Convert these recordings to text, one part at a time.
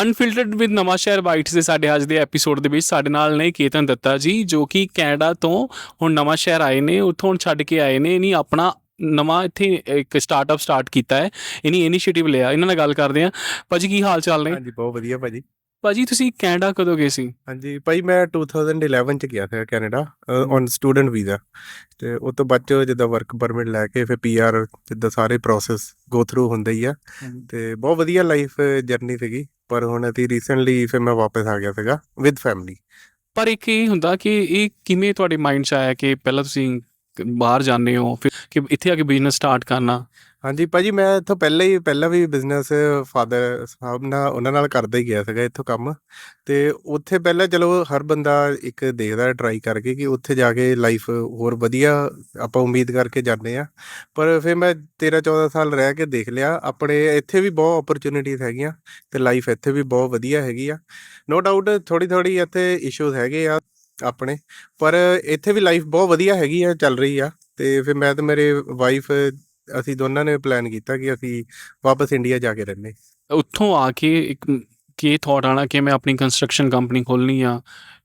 Unfiltered with ਨਵਾਂ ਸ਼ਹਿਰ ਦੇ ਸਾਡੇ ਅੱਜ ਦੇ ਐਪੀਸੋਡ ਦੇ ਵਿੱਚ ਸਾਡੇ ਨਾਲ ਨੇ ਕੇਤਨ ਦੱਤਾ ਜੀ, ਜੋ ਕਿ ਕੈਨੇਡਾ ਤੋਂ ਹੁਣ ਨਵਾਂ ਸ਼ਹਿਰ ਆਏ ਨੇ, ਉੱਥੋਂ ਹੁਣ ਛੱਡ ਕੇ ਆਏ ਨੇ ਨਹੀਂ ਆਪਣਾ ਨਵਾਂ ਇੱਥੇ ਇੱਕ ਸਟਾਰਟਅਪ ਸਟਾਰਟ ਕੀਤਾ ਹੈ ਇਨੀ ਇਨੀਸ਼ੀਏਟਿਵ ਲਿਆ, ਇਹਨਾਂ ਨਾਲ ਗੱਲ ਕਰਦੇ ਆ ਭਾਜੀ ਕੀ ਹਾਲ ਚਾਲ ਨੇ? ਹਾਂਜੀ, ਬਹੁਤ ਵਧੀਆ ਭਾਜੀ ਭਾਜੀ ਤੁਸੀਂ ਕੈਨੇਡਾ ਕਦੋਂ ਗਏ ਸੀ? ਹਾਂਜੀ ਭਾਈ ਮੈਂ 2011 ਚ ਗਿਆ ਸੀ ਕੈਨੇਡਾ ਔਨ ਸਟੂਡੈਂਟ ਵੀਜ਼ਾ ਤੇ ਉਹ ਤੋਂ ਬਾਅਦ ਜਿੱਦਾਂ ਵਰਕ ਪਰਮਿਟ ਲੈ ਕੇ ਫਿਰ ਪੀਆਰ ਜਿੱਦਾਂ ਸਾਰੇ ਪ੍ਰੋਸੈਸ ਗੋ ਥਰੂ ਹੁੰਦੇ ਹੀ ਆ। ਤੇ ਬਹੁਤ ਵਧੀਆ ਲਾਈਫ ਜਰਨੀ ਸੀਗੀ ਪਰ ਹੁਣ ਅਸੀਂ ਰੀਸੈਂਟਲੀ ਫਿਰ ਮੈਂ ਵਾਪਸ ਆ ਗਿਆ ਸੀਗਾ ਵਿਦ ਫੈਮਿਲੀ ਪਰ ਇੱਕ ਇਹ ਹੁੰਦਾ ਕਿ ਇਹ ਕਿਵੇਂ ਤੁਹਾਡੇ ਮਾਈਂਡ 'ਚ ਆਇਆ ਕਿ ਪਹਿਲਾਂ ਤੁਸੀਂ ਬਾਹਰ ਜਾਂਦੇ ਹੋ ਫਿਰ ਕਿ ਇੱਥੇ ਆ ਕੇ ਬਿਜ਼ਨਸ ਸਟਾਰਟ ਕਰਨਾ? ਹਾਂਜੀ, ਭਾਜੀ ਮੈਂ ਇੱਥੋਂ ਪਹਿਲਾਂ ਹੀ, ਪਹਿਲਾਂ ਵੀ ਬਿਜ਼ਨਸ ਫਾਦਰ ਸਾਹਿਬ ਨਾਲ, ਉਹਨਾਂ ਨਾਲ ਕਰਦਾ ਹੀ ਗਿਆ ਸੀਗਾ ਇੱਥੋਂ ਕੰਮ। ਤੇ ਉੱਥੇ ਪਹਿਲਾਂ ਚਲੋ ਹਰ ਬੰਦਾ ਇੱਕ ਦੇਖਦਾ ਟਰਾਈ ਕਰਕੇ ਕਿ ਉੱਥੇ ਜਾ ਕੇ ਲਾਈਫ ਹੋਰ ਵਧੀਆ ਆਪਾਂ ਉਮੀਦ ਕਰਕੇ ਜਾਂਦੇ ਆ ਪਰ ਫਿਰ ਮੈਂ 13 14 ਸਾਲ ਰਹਿ ਕੇ ਦੇਖ ਲਿਆ, ਆਪਣੇ ਇੱਥੇ ਵੀ ਬਹੁਤ ਓਪਰਚੁਨਿਟੀਜ਼ ਹੈਗੀਆਂ ਤੇ ਲਾਈਫ ਇੱਥੇ ਵੀ ਬਹੁਤ ਵਧੀਆ ਹੈਗੀ ਆ। ਨੋ ਡਾਊਟ ਥੋੜੀ ਥੋੜੀ ਇੱਥੇ ਇਸ਼ੂਜ਼ ਹੈਗੇ ਆ ਆਪਣੇ, ਪਰ ਇੱਥੇ ਵੀ ਲਾਈਫ ਬਹੁਤ ਵਧੀਆ ਹੈਗੀ ਆ, ਚੱਲ ਰਹੀ ਆ। ਤੇ ਫਿਰ ਮੈਂ ਤੇ ਮੇਰੇ ਵਾਈਫ ਅਸੀਂ ਦੋਨਾਂ ਨੇ ਪਲਾਨ ਕੀਤਾ ਕਿ ਅਸੀਂ ਵਾਪਸ ਇੰਡੀਆ ਜਾ ਕੇ ਰਹਿੰਦੇ। ਉੱਥੋਂ ਆ ਕੇ ਇੱਕ ਕੀ ਥਾਟ ਆਣਾ ਕਿ ਮੈਂ ਆਪਣੀ ਕੰਸਟਰਕਸ਼ਨ ਕੰਪਨੀ ਖੋਲਣੀ ਆ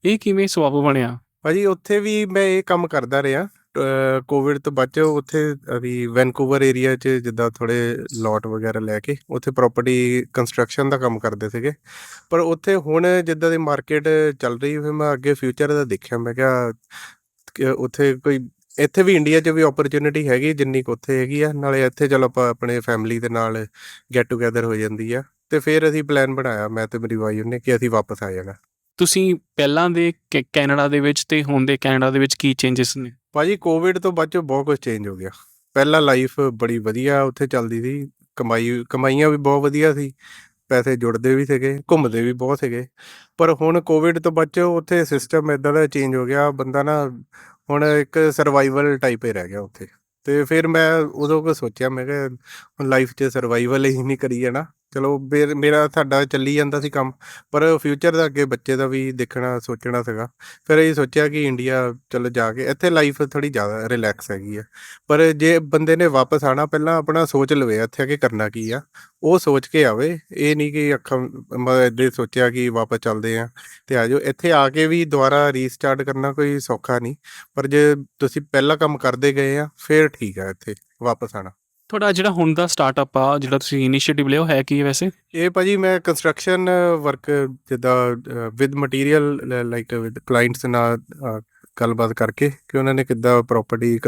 ਇਹ ਕਿਵੇਂ ਸਬਬ ਬਣਿਆ? ਭਾਜੀ ਉੱਥੇ ਵੀ ਮੈਂ ਇਹ ਕੰਮ ਕਰਦਾ ਰਿਹਾ। ਕੋਵਿਡ ਤੋਂ ਬਾਅਦ 'ਚ ਉੱਥੇ ਅਸੀਂ ਵੈਨਕੂਵਰ ਏਰੀਆ 'ਚ ਜਿੱਦਾਂ ਥੋੜੇ ਲੋਟ ਵਗੈਰਾ ਲੈ ਕੇ ਉੱਥੇ ਪ੍ਰਾਪਰਟੀ ਕੰਸਟਰਕਸ਼ਨ ਦਾ ਕੰਮ ਕਰਦੇ ਸੀਗੇ। ਪਰ ਉੱਥੇ ਹੁਣ ਜਿੱਦਾਂ ਦੀ ਮਾਰਕੀਟ ਚੱਲ ਰਹੀ ਫਿਰ ਮੈਂ ਅੱਗੇ ਫਿਊਚਰ ਦਾ ਦੇਖਿਆ। ਮੈਂ ਕਿਹਾ ਉੱਥੇ ਕੋਈ ਇੱਥੇ ਵੀ ਇੰਡੀਆ 'ਚ ਵੀ ਓਪਰਚ्युनिटी ਹੈਗੀ ਜਿੰਨੀ ਕੁ ਉੱਥੇ ਹੈਗੀ ਆ। ਨਾਲੇ ਇੱਥੇ ਚਲ ਆਪਾਂ ਆਪਣੇ ਫੈਮਿਲੀ ਦੇ ਨਾਲ ਗੈਟ ਟੂਗੇਦਰ ਹੋ ਜਾਂਦੀ ਆ ਤੇ ਫਿਰ ਅਸੀਂ ਪਲਾਨ ਬਣਾਇਆ ਮੈਂ ਤੇ ਮੇਰੀ ਵਾਈਫ ਨੇ ਕਿ ਅਸੀਂ ਵਾਪਸ ਆ ਜਾਣਾ। ਤੁਸੀਂ ਪਹਿਲਾਂ ਦੇ ਕੈਨੇਡਾ ਦੇ ਵਿੱਚ ਤੇ ਹੁਣ ਦੇ ਕੈਨੇਡਾ ਦੇ ਵਿੱਚ ਕੀ ਚੇਂजेस ਨੇ? ਭਾਜੀ ਕੋਵਿਡ ਤੋਂ ਬਾਅਦ ਚੋਂ ਬਹੁਤ ਕੁਝ ਚੇਂਜ ਹੋ ਗਿਆ। ਪਹਿਲਾਂ ਲਾਈਫ ਬੜੀ ਵਧੀਆ ਉੱਥੇ ਚੱਲਦੀ ਸੀ ਕਮਾਈ ਕਮਾਈਆਂ ਵੀ ਬਹੁਤ ਵਧੀਆ ਸੀ ਪੈਸੇ ਜੁੜਦੇ ਵੀ ਸੀਗੇ ਘੁੰਮਦੇ ਵੀ ਬਹੁਤ ਸੀਗੇ। ਪਰ ਹੁਣ ਕੋਵਿਡ ਤੋਂ ਬਚੋ ਉੱਥੇ ਸਿਸਟਮ ਇਦਾਂ ਦਾ ਚੇਂਜ ਹੋ ਗਿਆ ਬੰਦਾ ਨਾ ਹੁਣ ਇੱਕ ਸਰਵਾਈਵਲ ਟਾਈਪ ਹੀ ਰਹਿ ਗਿਆ ਉੱਥੇ। ਤੇ ਫਿਰ ਮੈਂ ਉਦੋਂ ਕੋ ਸੋਚਿਆ, ਮੈਂ ਕਿਹਾ ਹੁਣ ਲਾਈਫ 'ਚ ਸਰਵਾਈਵਲ ਹੀ ਨਹੀਂ ਕਰੀ ਜਾਣਾ ਚਲੋ ਮੇਰ- ਮੇਰਾ ਸਾਡਾ ਚੱਲੀ ਜਾਂਦਾ ਸੀ ਕੰਮ, ਪਰ ਫਿਊਚਰ ਦਾ ਅੱਗੇ ਬੱਚੇ ਦਾ ਵੀ ਦੇਖਣਾ, ਸੋਚਣਾ ਸੀਗਾ। ਫਿਰ ਇਹ ਸੋਚਿਆ ਕਿ ਇੰਡੀਆ ਚਲੋ ਜਾ ਕੇ, ਇੱਥੇ ਲਾਈਫ ਥੋੜੀ ਜ਼ਿਆਦਾ ਰਿਲੈਕਸ ਹੈਗੀ ਆ। ਪਰ ਜੇ ਬੰਦੇ ਨੇ ਵਾਪਸ ਆਣਾ ਪਹਿਲਾਂ ਆਪਣਾ ਸੋਚ ਲਵੇ, ਇੱਥੇ ਆ ਕੇ ਕਰਨਾ ਕੀ ਆ। ਉਹ ਸੋਚ ਕੇ ਆਵੇ, ਇਹ ਨਹੀਂ ਕਿ ਅੱਖਾਂ, ਮੈਂ ਏਦਾਂ ਸੋਚਿਆ ਕਿ ਵਾਪਸ ਚੱਲਦੇ ਆ ਤੇ ਆ ਜਾਓ। ਇੱਥੇ ਆ ਕੇ ਵੀ ਦੁਬਾਰਾ ਰੀਸਟਾਰਟ ਕਰਨਾ ਕੋਈ ਸੌਖਾ ਨਹੀਂ, ਪਰ ਜੇ ਤੁਸੀਂ ਪਹਿਲਾ ਕੰਮ ਕਰਦੇ ਗਏ ਆ, ਫਿਰ ਠੀਕ ਆ ਇੱਥੇ, ਵਾਪਸ ਆਣਾ ਤੁਹਾਡਾ ਜਿਹੜਾ ਹੁਣ ਦਾ ਸਟਾਰਟਅਪ ਆ, ਜਿਹੜਾ ਤੁਸੀਂ ਇਨੀਸ਼ੀਏਟਿਵ ਲਿਆ, ਉਹ ਹੈ ਕੀ ਵੈਸੇ? ਇਹ ਭਾਜੀ ਮੈਂ ਕੰਸਟਰਕਸ਼ਨ ਵਰਕ ਜਿੱਦਾਂ with material like with clients ਨਾਲ ਗੱਲਬਾਤ ਕਰਕੇ ਕਿ ਉਹਨਾਂ ਨੇ ਕਿੱਦਾਂ ਪ੍ਰਾਪਰਟੀ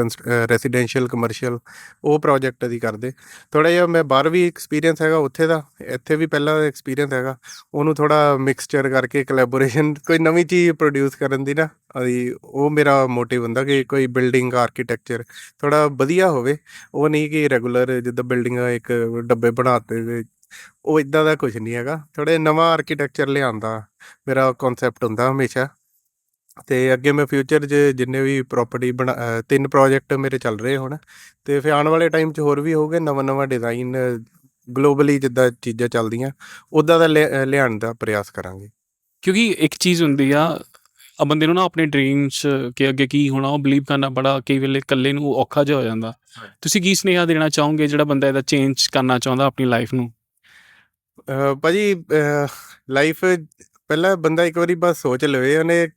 ਰੈਜ਼ੀਡੈਂਸ਼ੀਅਲ ਕਮਰਸ਼ੀਅਲ ਉਹ ਪ੍ਰੋਜੈਕਟ ਦੀ ਕਰਦੇ। ਥੋੜਾ ਜਿਹਾ ਮੈਂ ਬਾਹਰ ਵੀ ਐਕਸਪੀਰੀਅੰਸ ਹੈਗਾ ਉੱਥੇ ਦਾ, ਇੱਥੇ ਵੀ ਪਹਿਲਾਂ ਐਕਸਪੀਰੀਅੰਸ ਹੈਗਾ। ਉਹਨੂੰ ਥੋੜਾ ਮਿਕਸਚਰ ਕਰਕੇ ਕੋਲੈਬੋਰੇਸ਼ਨ ਕੋਈ ਨਵੀਂ ਚੀਜ਼ ਪ੍ਰੋਡਿਊਸ ਕਰਨ ਦੀ ਨਾ ਅਸੀਂ ਉਹ ਮੇਰਾ ਮੋਟਿਵ ਹੁੰਦਾ ਕਿ ਕੋਈ ਬਿਲਡਿੰਗ ਆਰਕੀਟੈਕਚਰ ਥੋੜਾ ਵਧੀਆ ਹੋਵੇ। ਉਹ ਨਹੀਂ ਕਿ ਰੈਗੂਲਰ ਜਿੱਦਾਂ ਬਿਲਡਿੰਗਾਂ ਇੱਕ ਡੱਬੇ ਬਣਾਤੇ ਤੇ ਉਹ ਇਦਾਂ ਦਾ ਕੁਝ ਨਹੀਂ ਹੈਗਾ। ਥੋੜੇ ਨਵਾਂ ਆਰਕੀਟੈਕਚਰ ਲਿਆਂਦਾ, ਮੇਰਾ ਕਨਸੈਪਟ ਹੁੰਦਾ ਹਮੇਸ਼ਾ। ਤੇ ਅੱਗੇ ਮੈਂ ਫਿਊਚਰ 'ਚ ਜਿੰਨੇ ਵੀ ਪ੍ਰਾਪਰਟੀ ਬਣਾ ਅ, ਤਿੰਨ ਪ੍ਰੋਜੈਕਟ ਮੇਰੇ ਚੱਲ ਰਹੇ ਹੁਣ ਤੇ ਫਿਰ ਆਉਣ ਵਾਲੇ ਟਾਈਮ 'ਚ ਹੋਰ ਵੀ ਹੋਊਗੇ ਨਵਾਂ ਨਵਾਂ ਡਿਜ਼ਾਈਨ ਗਲੋਬਲੀ ਜਿੱਦਾਂ ਚੀਜ਼ਾਂ ਚੱਲਦੀਆਂ ਉਦਾਂ ਦਾ ਲਿਆ- ਅ, ਲਿਆਉਣ ਦਾ ਪ੍ਰਯਾਸ ਕਰਾਂਗੇ। ਕਿਉਂਕਿ ਇੱਕ ਚੀਜ਼ ਹੁੰਦੀ ਆ ਆ ਬੰਦੇ ਨੂੰ ਨਾ ਆਪਣੇ ਡ੍ਰੀਮਸ ਕਿ ਅੱਗੇ ਕੀ ਹੋਣਾ ਉਹ ਬਲੀਵ ਕਰਨਾ ਬੜਾ ਕਈ ਵੇਲੇ ਇਕੱਲੇ ਨੂੰ ਔਖਾ ਜਿਹਾ ਹੋ ਜਾਂਦਾ। ਤੁਸੀਂ ਕੀ ਸੁਨੇਹਾ ਦੇਣਾ ਚਾਹੋਗੇ ਜਿਹੜਾ ਬੰਦਾ ਇਹਦਾ ਚੇਂਜ ਕਰਨਾ ਚਾਹੁੰਦਾ ਆਪਣੀ ਲਾਈਫ ਨੂੰ? ਅ, ਭਾਜੀ ਲਾਈਫ ਪਹਿਲਾਂ ਬੰਦਾ ਇੱਕ ਵਾਰੀ ਬਸ ਸੋਚ ਲਵੇ ਉਹਨੇ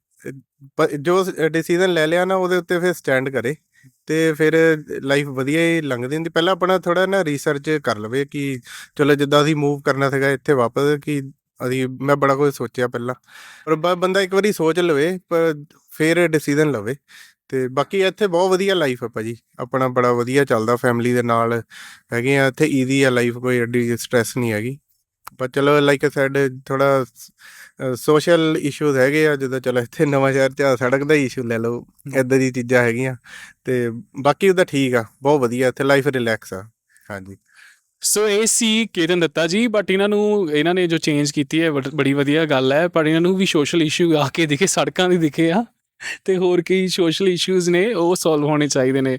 ਜੋ ਡਿਸੀਜਨ ਲੈ ਲਿਆ ਨਾ, ਉਹਦੇ ਉੱਤੇ ਫਿਰ ਸਟੈਂਡ ਕਰੇ ਤੇ ਫਿਰ ਲਾਈਫ ਵਧੀਆ ਹੀ ਲੰਘਦੀ ਹੁੰਦੀ। ਪਹਿਲਾਂ ਆਪਣਾ ਥੋੜਾ ਨਾ ਰਿਸਰਚ ਕਰ ਲਵੇ ਕਿ ਚਲੋ ਜਿੱਦਾਂ ਅਸੀਂ ਮੂਵ ਕਰਨਾ ਸੀਗਾ ਇੱਥੇ ਵਾਪਸ ਕਿ ਅਸੀਂ, ਮੈਂ ਬੜਾ ਕੁਝ ਸੋਚਿਆ ਪਹਿਲਾਂ। ਪਰ ਬੰਦਾ ਇੱਕ ਵਾਰੀ ਸੋਚ ਲਵੇ, ਪਰ ਫਿਰ ਡਿਸੀਜਨ ਲਵੇ। ਤੇ ਬਾਕੀ ਇੱਥੇ ਬਹੁਤ ਵਧੀਆ ਲਾਈਫ ਹੈ ਭਾਜੀ। ਆਪਣਾ ਬੜਾ ਵਧੀਆ ਚੱਲਦਾ ਫੈਮਿਲੀ ਦੇ ਨਾਲ ਹੈਗੇ ਆ। ਇੱਥੇ ਈਜ਼ੀ ਆ ਲਾਈਫ ਕੋਈ ਐਡੀ ਸਟ੍ਰੈਸ ਨਹੀਂ ਹੈਗੀ। ਪਰ ਚਲੋ ਲਾਈਕ ਅ ਸੈਡ ਥੋੜਾ ਸੋਸ਼ਲ ਇਸ਼ੂਜ਼ ਹੈਗੇ ਆ ਜਿੱਦਾਂ ਚਲੋ ਇੱਥੇ ਨਵਾਂ ਸ਼ਹਿਰ ਚ ਆਹ ਸੜਕ ਦਾ ਇਸ਼ੂ ਲੈ ਲਓ ਇਦਾਂ ਦੀ ਚੀਜ਼ਾਂ ਹੈਗੀਆਂ ਤੇ ਬਾਕੀ ਉਹਦਾ ਠੀਕ ਆ ਬਹੁਤ ਵਧੀਆ ਇੱਥੇ ਲਾਈਫ ਰਿਲੈਕਸ ਆ। ਹਾਂਜੀ। ਸੋ ਇਹ ਸੀ ਕੇਤਨ ਦੱਤਾ ਜੀ ਬਟ ਇਹਨਾਂ ਨੂੰ ਇਹਨਾਂ ਨੇ ਜੋ ਚੇਂਜ ਕੀਤੀ ਹੈ ਬੜ- ਬੜੀ ਵਧੀਆ ਗੱਲ ਹੈ ਪਰ ਇਹਨਾਂ ਨੂੰ ਵੀ ਸੋਸ਼ਲ ਇਸ਼ੂ ਆ ਕੇ ਦਿਖੇ ਸੜਕਾਂ ਦੇ ਦਿਖੇ ਆ ਤੇ ਹੋਰ ਕਈ ਸੋਸ਼ਲ ਇਸ਼ੂਜ਼ ਨੇ ਉਹ ਸੋਲਵ ਹੋਣੇ ਚਾਹੀਦੇ ਨੇ।